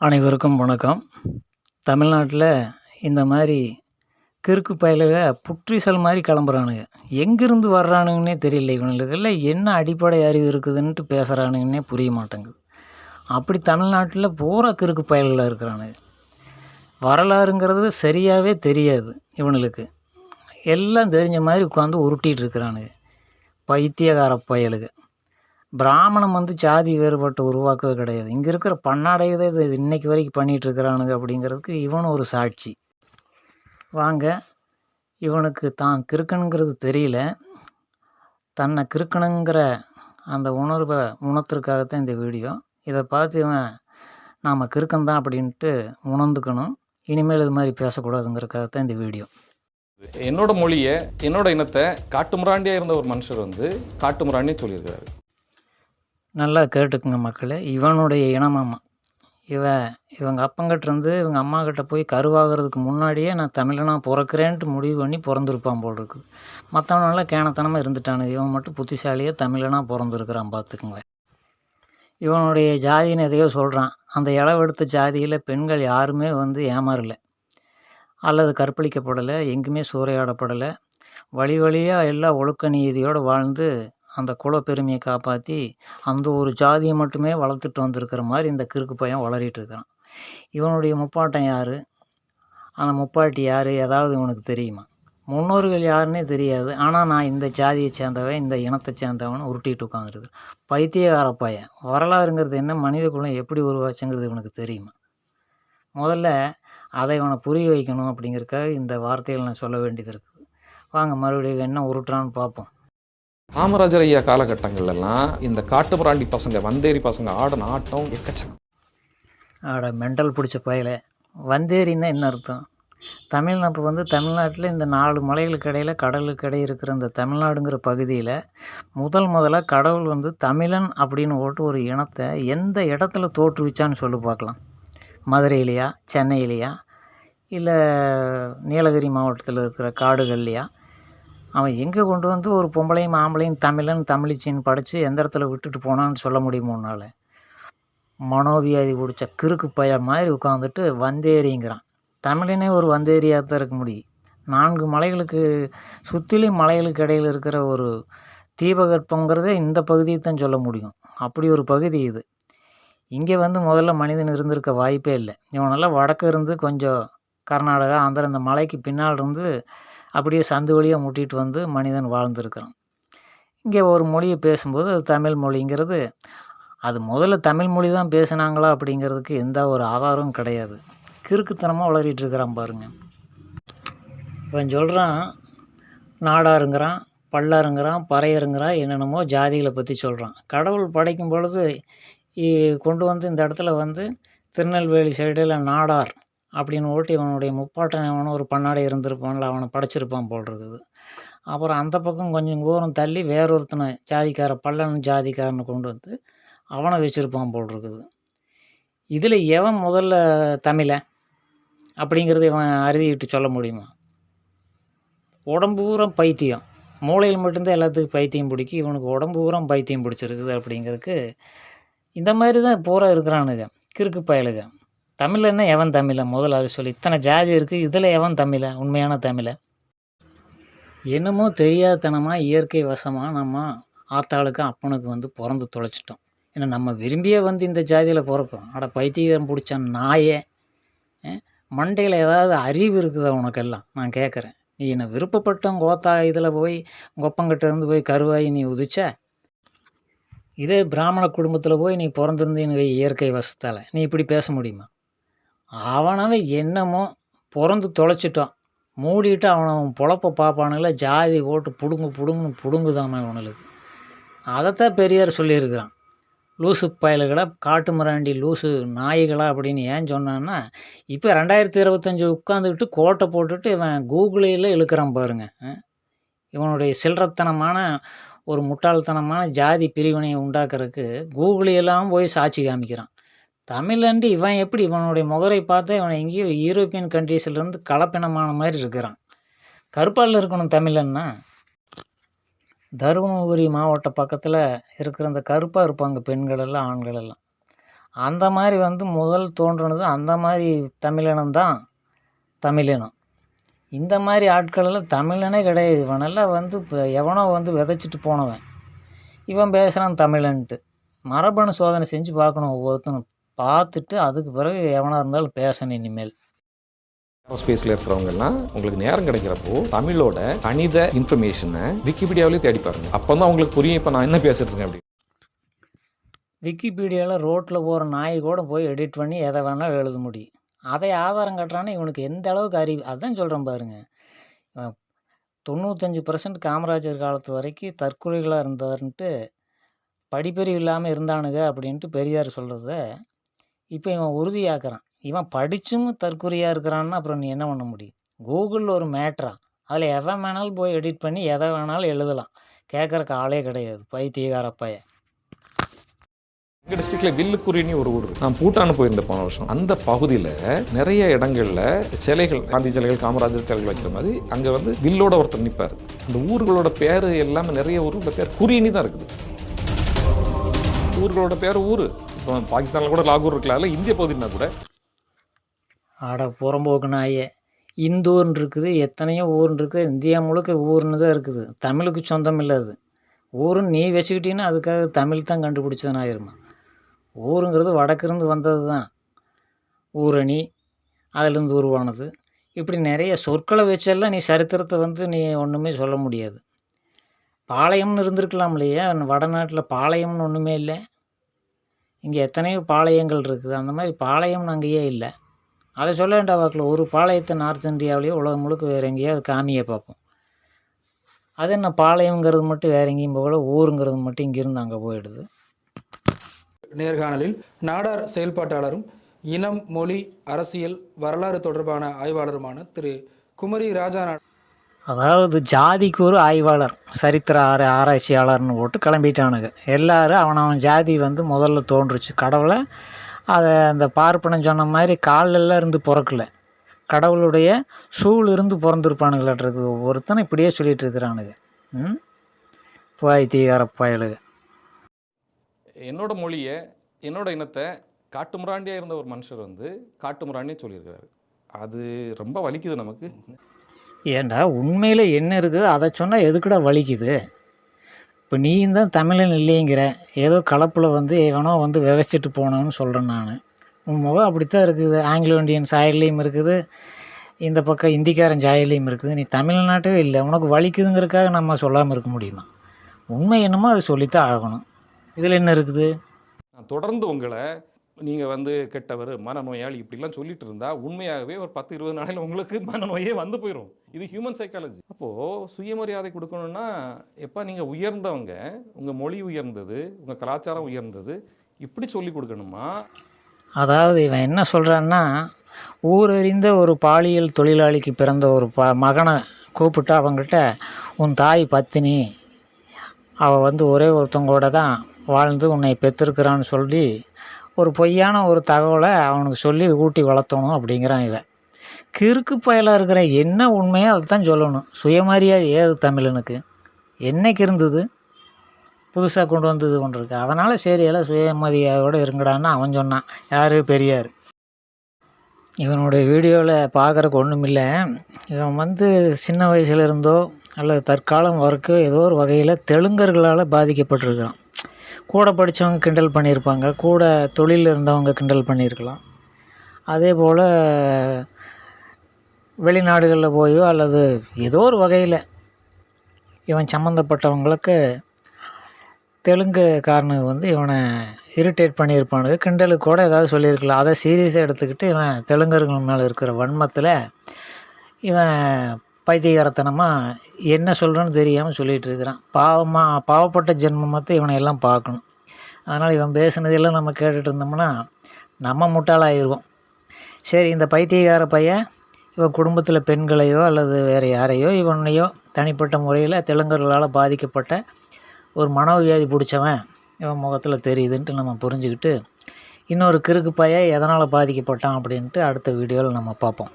அனைவருக்கும் வணக்கம். தமிழ்நாட்டில் இந்த மாதிரி கிறுக்கு பயலுக புற்றீசல் மாதிரி கிளம்புறானுங்க. எங்கேருந்து வர்றானுங்கன்னே தெரியல இவனுங்களுக்கெல்லாம் என்ன அடிப்படை அறிவு இருக்குதுன்ட்டு பேசுகிறானுங்கன்னே புரிய மாட்டேங்குது. அப்படி தமிழ்நாட்டில் பூரா கிறுக்கு பயல்களாக இருக்கிறானுங்க. வரலாறுங்கிறது சரியாகவே தெரியாது இவனுங்களுக்கு. எல்லாம் தெரிஞ்ச மாதிரி உட்காந்து உருட்டிகிட்டு இருக்கிறானுங்க. பைத்தியகார பயலுக. பிராமணம் வந்து ஜாதி வேறுபாட்டை உருவாக்கவே கிடையாது. இங்கே இருக்கிற பன்னாடையதை இது இன்னைக்கு வரைக்கும் பண்ணிகிட்டு இருக்கிறானுங்க அப்படிங்கிறதுக்கு இவனும் ஒரு சாட்சி. வாங்க இவனுக்கு தான் கிறுக்கனுங்கிறது தெரியல. தன்னை கிறுக்கணுங்கிற அந்த உணர்வை உணர்த்துறதுக்காகத்தான் இந்த வீடியோ. இதை பார்த்து இவன் நாம் கிறுக்கந்தான் அப்படின்ட்டு உணர்ந்துக்கணும். இனிமேல் இது மாதிரி பேசக்கூடாதுங்கிறதுக்காகத்தான் இந்த வீடியோ. என்னோட மொழியை என்னோட இனத்தை காட்டுமுராண்டியாக இருந்த ஒரு மனுஷர் வந்து காட்டுமிராண்டி சொல்லியிருக்காரு நல்லா கேட்டுக்குங்க மக்களே. இவனுடைய இனமாமா. இவன் இவங்க அப்பங்கிட்டேருந்து இவங்க அம்மாக்கிட்ட போய் கருவாகிறதுக்கு முன்னாடியே நான் தமிழனாக பிறக்கிறேன்ட்டு முடிவு பண்ணி பிறந்திருப்பான் போல் இருக்குது மற்றவனெல்லாம் கேனத்தனமாக இருந்துட்டானுங்க. இவன் மட்டும் புத்திசாலியாக தமிழனாக பிறந்திருக்கிறான் பார்த்துக்குங்க இவனுடைய ஜாதின்னு எதையோ சொல்கிறான் அந்த இளவெடுத்த ஜாதியில் பெண்கள் யாருமே வந்து ஏமாறலை. அல்லது கற்பழிக்கப்படலை எங்குமே சூறையாடப்படலை. வழி வழியாக எல்லா ஒழுக்க நீதியோடு வாழ்ந்து அந்த குலப்பெருமையை காப்பாற்றி அந்த ஒரு ஜாதியை மட்டுமே வளர்த்துட்டு வந்திருக்கிற மாதிரி இந்த கிறுக்கு பையன் வளரிட்டு இருக்கிறான் இவனுடைய முப்பாட்டம் யார்? அந்த முப்பாட்டி யார்? ஏதாவது இவனுக்கு தெரியுமா? முன்னோர்கள் யாருன்னே தெரியாது. ஆனால் நான் இந்த ஜாதியை சேர்ந்தவன் இந்த இனத்தை சேர்ந்தவன் உருட்டிட்டு உட்காந்துருது பைத்தியகார பையன். வரலாறுங்கிறது என்ன? மனித குலம் எப்படி உருவாச்சுங்கிறது இவனுக்கு தெரியுமா? முதல்ல அதை இவனை புரிய வைக்கணும் அப்படிங்கிறதுக்காக இந்த வார்த்தைகள் நான் சொல்ல வேண்டியது இருக்குது. வாங்க மறுபடியும் என்ன உருட்டுறான்னு பார்ப்போம். காமராஜர் ஐயா காலகட்டங்கள்லாம் இந்த காட்டுப்பராண்டி பசங்க வந்தேரி பசங்க ஆடின ஆட்டம் எக்கச்சக்கம். ஆட மெண்டல் பிடிச்ச பயல. வந்தேரின்னா என்ன அர்த்தம்? தமிழ் நம்ம வந்து தமிழ்நாட்டில் இந்த நாலு மலைகளுக்கு இடையில் கடலுக்கு இடையே இருக்கிற இந்த தமிழ்நாடுங்கிற பகுதியில் முதல் முதலாக கடவுள் வந்து தமிழன் அப்படின்னு ஓட்டு ஒரு இனத்தை எந்த இடத்துல தோற்றுவிச்சான்னு சொல்லி பார்க்கலாம். மதுரையிலையா சென்னையிலையா இல்லை நீலகிரி மாவட்டத்தில் இருக்கிற காடுகள்லையா? அவன் எங்கே கொண்டு வந்து ஒரு பொம்பளையும் ஆம்பளையும் தமிழன் தமிழிச்சின்னு படித்து எந்த இடத்துல விட்டுட்டு போனான்னு சொல்ல முடியுமோ உன்னால்? மனோவியாதி பிடிச்ச கிறுக்கு பய மாதிரி உட்காந்துட்டு வந்தேரிங்கிறான். தமிழனே ஒரு வந்தேரியாக தான் இருக்க முடியும். நான்கு மலைகளுக்கு சுற்றிலும் மலைகளுக்கு இடையில் இருக்கிற ஒரு தீபகற்பங்கிறதே இந்த பகுதியை தான் சொல்ல முடியும். அப்படி ஒரு பகுதி இது. இங்கே வந்து முதல்ல மனிதன் இருந்திருக்க வாய்ப்பே இல்லை. இவனெல்லாம் வடக்கு இருந்து கொஞ்சம் கர்நாடகா ஆந்திரா இந்த மலைக்கு பின்னால் இருந்து அப்படியே சந்து வழியாக முட்டிட்டு வந்து மனிதன் வாழ்ந்துருக்கிறான். இங்கே ஒரு மொழியை பேசும்போது அது தமிழ் மொழிங்கிறது அது முதல்ல தமிழ் மொழி தான் பேசுனாங்களா அப்படிங்கிறதுக்கு எந்த ஒரு ஆதாரமும் கிடையாது. கிறுக்குத்தனமாக வளரிட்டு இருக்கிறான் பாருங்க. இவன் சொல்கிறான் நாடாருங்கிறான் பல்லாருங்கிறான் பறையருங்கிறான் என்னென்னமோ ஜாதிகளை பற்றி சொல்கிறான் கடவுள் படைக்கும் பொழுது கொண்டு வந்து இந்த இடத்துல வந்து திருநெல்வேலி சைடில் நாடார் அப்படின்னு ஓட்டி இவனுடைய முப்பாட்டன் எவனோ ஒரு பண்ணாடை இருந்திருப்பான்ல அவனை படைச்சிருப்பான் போல் இருக்குது அப்புறம் அந்த பக்கம் கொஞ்சம் தூரம் தள்ளி வேறொருத்தனை ஜாதிக்கார பல்லன் ஜாதிக்காரனை கொண்டு வந்து அவனை வச்சுருப்பான் போல் இருக்குது இதில் எவன் முதல்ல தமிழன் அப்படிங்கிறத இவன் அறுதிட்டு சொல்ல முடியுமா? உடம்பு பைத்தியம். மூளையில் மட்டும்தான் எல்லாத்துக்கும் பைத்தியம் பிடிக்கும். இவனுக்கு உடம்பு பைத்தியம் பிடிச்சிருக்குது அப்படிங்கிறதுக்கு இந்த மாதிரி தான் பூரா இருக்கிறானுங்க. கிறுக்கு பயலுக தமிழன்னா எவன் தமிழன் முதல்ல அது சொல்லி. இத்தனை ஜாதி இருக்குது இதில் எவன் தமிழன் உண்மையான தமிழன் என்னமோ தெரியாதனமாக இயற்கை வசமாக நம்ம ஆத்தாளுக்கு அப்பனுக்கு வந்து பிறந்து தொலைச்சிட்டோம். ஏன்னா நம்ம விரும்பியே வந்து இந்த ஜாதியில் பிறக்கிறோம். அட பைத்தியம் பிடிச்ச நாயே. மண்டையில் ஏதாவது அறிவு இருக்குதா உனக்கெல்லாம்? நான் கேட்குறேன் நீ என்னை விருப்பப்பட்டோம் கோத்தா இதில் போய் கொப்பங்கிட்ட இருந்து போய் கருவாய் நீ உதிச்ச? இதே பிராமண குடும்பத்தில் போய் நீ பிறந்திருந்தீன்னு இயற்கை வசத்தால். நீ இப்படி பேச முடியுமா? அவனவன் என்னமோ பிறந்து தொலைச்சிட்டான். மூடிட்டு அவன் அவன் பொழப்ப பார்ப்பானுங்கள ஜாதி போட்டு புடுங்கு புடுங்குன்னு பிடுங்குதாம்மா இவனுக்கு அதைத்தான் பெரியார் சொல்லியிருக்கிறான். லூசு பயல்களை காட்டு மிராண்டி லூசு நாய்களா அப்படின்னு ஏன் சொன்னான்னா இப்போ ரெண்டாயிரத்தி இருபத்தஞ்சி உட்காந்துக்கிட்டு கோட்டை போட்டுட்டு இவன் கூகுளில் இழுக்கிறான் பாருங்க. இவனுடைய சில்லறத்தனமான ஒரு முட்டாள்தனமான ஜாதி பிரிவினையை உண்டாக்குறதுக்கு கூகுளியெல்லாம் போய் சாட்சி காமிக்கிறான். தமிழன்ட்டு இவன் எப்படி இவனுடைய முகரை பார்த்தா இவன் எங்கேயோ யூரோப்பியன் கண்ட்ரீஸ்லேருந்து கலப்பினமான மாதிரி இருக்கிறான். கருப்பாலில் இருக்கணும் தமிழன்னா? தருமபுரி மாவட்ட பக்கத்தில் இருக்கிற அந்த கருப்பாக இருப்பாங்க பெண்கள் எல்லாம் ஆண்கள் எல்லாம். அந்த மாதிரி வந்து முதல் தோன்றுனது அந்த மாதிரி தமிழினம் தான் தமிழினம். இந்த மாதிரி ஆட்களெல்லாம் தமிழனே கிடையாது. இவனெல்லாம் வந்து இப்போ எவனோ வந்து விதைச்சிட்டு போனவன். இவன் பேசுகிறான் தமிழன்ட்டு. மரபணு சோதனை செஞ்சு பார்க்கணும் ஒவ்வொருத்தனும். பார்த்துட்டு அதுக்கு பிறகு எவனாக இருந்தாலும் பேசணும் இனிமேல். ஸ்பேஸில் இருக்கிறவங்க எல்லாம் உங்களுக்கு நேரம் கிடைக்கிறப்போ தமிழோட கணித இன்ஃபர்மேஷனை விக்கிபீடியாவிலே தேடி பாருங்க. அப்போ தான் உங்களுக்கு புரியும். இப்போ நான் என்ன பேசிட்டு இருக்கேன் அப்படி? விக்கிபீடியாவில் ரோட்டில் போகிற நாய் கூட போய் எடிட் பண்ணி எதை வேணாலும் எழுத முடியும். அதை ஆதாரம் காட்டுறான்னு இவனுக்கு எந்த அளவுக்கு அறிவு? அதான் சொல்கிறேன் பாருங்க. இவன் தொண்ணூத்தஞ்சு பர்சன்ட் காமராஜர் காலத்து வரைக்கும் தற்கொலைகளாக இருந்தாருன்ட்டு படிப்பறிவு இல்லாமல் இருந்தானுங்க அப்படின்ட்டு பெரியார் சொல்கிறத இப்போ இவன் உறுதியாக்குறான். இவன் படித்தும் தற்கொலையாக இருக்கிறான்னா அப்புறம் நீ என்ன பண்ண முடியும்? கூகுளில் ஒரு மேட்ரா அதில் எவன் வேணாலும் போய் எடிட் பண்ணி எதை வேணாலும் எழுதலாம். கேட்குறக்கு ஆளே கிடையாது. பைத்தியகாரப்பைய பையன் எங்கள் டிஸ்ட்ரிக்ட்ல வில்லுக்குறினி ஒரு ஊர் நான் பூட்டான் போயிருந்தேன் போன வருஷம். அந்த பகுதியில் நிறைய இடங்கள்ல சிலைகள் காந்தி சிலைகள் காமராஜர் சிலைகள் வைக்கிற மாதிரி அங்கே வந்து வில்லோட ஒருத்தர் நிற்பார் அந்த ஊர்களோட பேர் எல்லாமே நிறைய ஊர்களோட பேர் குறியணி தான் இருக்குது. ஊர்களோட பேர் ஊர். இப்போ பாகிஸ்தானில் கூட லாகூர் இருக்கலாம்ல இந்திய பகுதினா கூட. ஆட புறம்போக்கு நாயே இந்தூர்னு இருக்குது எத்தனையோ ஊர்னு இருக்குது இந்தியா முழுக்க ஊர்னு தான் இருக்குது. தமிழுக்கு சொந்தம் இல்லை அது. ஊருன்னு நீ வச்சுக்கிட்டீங்கன்னா அதுக்காக தமிழ் தான் கண்டுபிடிச்சதுன்னு ஆயிருமா? ஊருங்கிறது வடக்கிருந்து வந்தது தான். ஊரணி அதிலிருந்து உருவானது. இப்படி நிறைய சொற்களை வச்செல்லாம் நீ சரித்திரத்தை வந்து நீ ஒன்றுமே சொல்ல முடியாது. பாளையம்னு இருந்திருக்கலாம் இல்லையா வடநாட்டில் பாளையம்னு ஒன்றுமே இல்லை. இங்கே எத்தனையோ பாளையங்கள் இருக்குது. அந்த மாதிரி பாளையம்னு அங்கேயே இல்லை. அதை சொல்ல வேண்டாம் வாக்கில் ஒரு பாளையத்தை நார்த் இந்தியாவிலேயோ உலகம் முழுக்க வேறு எங்கேயாவது காமியை பார்ப்போம். அது என்ன பாளையங்கிறது மட்டும் வேற எங்கேயும் போகல ஊருங்கிறது மட்டும் இங்கேருந்து அங்கே போயிடுது. நேர்காணலில் நாடார் செயல்பாட்டாளரும் இனம் மொழி அரசியல் வரலாறு தொடர்பான ஆய்வாளருமான திரு குமரி ராஜா அதாவது ஜாதிக்கு ஒரு ஆய்வாளர் சரித்திர ஆர ஆராய்ச்சியாளர்னு போட்டு கிளம்பிட்டானுங்க. எல்லாரும் அவனவன் ஜாதி வந்து முதல்ல தோன்றுச்சு. கடவுளை அதை அந்த பார்ப்பனம் சொன்ன மாதிரி காலெல்லாம் இருந்து பிறக்கல. கடவுளுடைய சூழ் இருந்து பிறந்திருப்பானுங்களாட்டிருக்கு ஒவ்வொருத்தனும் இப்படியே சொல்லிட்டு இருக்கிறானுங்க. ம்? பாய் தீகார பயலுக என்னோட மொழியை என்னோட இனத்தை காட்டுமுராண்டியாக இருந்த ஒரு மனுஷர் வந்து காட்டுமுராண்டியே சொல்லியிருக்கிறாரு. அது ரொம்ப வலிக்குது நமக்கு. ஏன்டா உண்மையில் என்ன இருக்குது? அதை சொன்னால் எதுக்குடா வலிக்குது? இப்போ நீயும் தான் தமிழன் இல்லைங்கிற ஏதோ கலப்பில் வந்து எவனோ வந்து விதைச்சிட்டு போனோன்னு சொல்கிறேன் நான். உன் முகம் அப்படித்தான் இருக்குது. ஆங்கிலோ இண்டியன் சாயல்லையும் இருக்குது. இந்த பக்கம் இந்திக்காரன் சாயல்லையும் இருக்குது. நீ தமிழ்நாட்டே இல்லை. உனக்கு வலிக்குதுங்கிறதுக்காக நம்ம சொல்லாமல் இருக்க முடியுமா? உண்மை என்னமோ அதை சொல்லித்தான் ஆகணும். இதில் என்ன இருக்குது? நான் தொடர்ந்து உங்களை நீங்கள் வந்து கெட்டவர் மனநோயாளி இப்படிலாம் சொல்லிட்டு இருந்தால் உண்மையாகவே ஒரு பத்து இருபது நாளையில் உங்களுக்கு மனநோயே வந்து போயிடும் இது ஹியூமன் சைக்காலஜி அப்போது சுயமரியாதை கொடுக்கணும்னா எப்போ நீங்கள் உயர்ந்தவங்க உங்கள் மொழி உயர்ந்தது உங்கள் கலாச்சாரம் உயர்ந்தது இப்படி சொல்லி கொடுக்கணுமா? அதாவது இவன் என்ன சொல்கிறான்னா ஊரறிந்த ஒரு பாலியல் தொழிலாளிக்கு பிறந்த ஒரு ப மகனை கூப்பிட்டு அவங்ககிட்ட உன் தாய் பத்தினி அவள் வந்து ஒரே ஒருத்தவங்களோட தான் வாழ்ந்து உன்னை பெற்றிருக்கிறான்னு சொல்லி ஒரு பொய்யான ஒரு தகவலை அவனுக்கு சொல்லி ஊட்டி வளர்த்தணும் அப்படிங்கிறான் இவன். கிறுக்கு பயலாக இருக்கிற என்ன உண்மையோ அதை தான் சொல்லணும். சுயமரியாதை ஏது தமிழனுக்கு? என்னைக்கு இருந்தது? புதுசாக கொண்டு வந்தது கொண்டிருக்கு இருக்கு. அதனால் சரி எல்லாம் சுயமதியோடு இருங்கடான்னு அவன் சொன்னான். யார்? பெரியார். இவனுடைய வீடியோவில் பார்க்குறக்கு ஒன்றும் இல்லை. இவன் வந்து சின்ன வயசுலேருந்தோ அல்லது தற்காலம் வரைக்கும் ஏதோ ஒரு வகையில் தெலுங்கர்களால் பாதிக்கப்பட்டிருக்கிறான் கூட படித்தவங்க கிண்டல் பண்ணியிருப்பாங்க கூட தொழிலில் இருந்தவங்க கிண்டல் பண்ணியிருக்கலாம். அதே போல் வெளிநாடுகளில் போயோ அல்லது ஏதோ ஒரு வகையில் இவன் சம்மந்தப்பட்டவங்களுக்கு தெலுங்குக்காரனுக்கு வந்து இவனை இரிட்டேட் பண்ணியிருப்பானுங்க. கிண்டலுக்கு கூட ஏதாவது சொல்லியிருக்கலாம். அதை சீரியஸாக எடுத்துக்கிட்டு இவன் தெலுங்கர்கள் மேலே இருக்கிற வன்மத்தில் இவன் பைத்தியகாரத்தனமாக என்ன சொல்கிறேன்னு தெரியாமல் சொல்லிகிட்டு இருக்கிறான். பாவமாக பாவப்பட்ட ஜென்மத்தை இவனை எல்லாம் பார்க்கணும். அதனால் இவன் பேசுனதெல்லாம் நம்ம கேட்டுட்டு இருந்தோம்னா நம்ம முட்டாளாயிருவோம். சரி இந்த பைத்தியகார பையன் இவன் குடும்பத்தில் பெண்களையோ அல்லது வேறு யாரையோ இவனையோ தனிப்பட்ட முறையில் தெலுங்கர்களால் பாதிக்கப்பட்ட ஒரு மனோவியாதி பிடிச்சவன் இவன் முகத்தில் தெரியுதுன்ட்டு நம்ம புரிஞ்சுக்கிட்டு இன்னொரு கிறுக்கு பையன் எதனால் பாதிக்கப்பட்டான் அப்படின்ட்டு அடுத்த வீடியோவில் நம்ம பார்ப்போம்.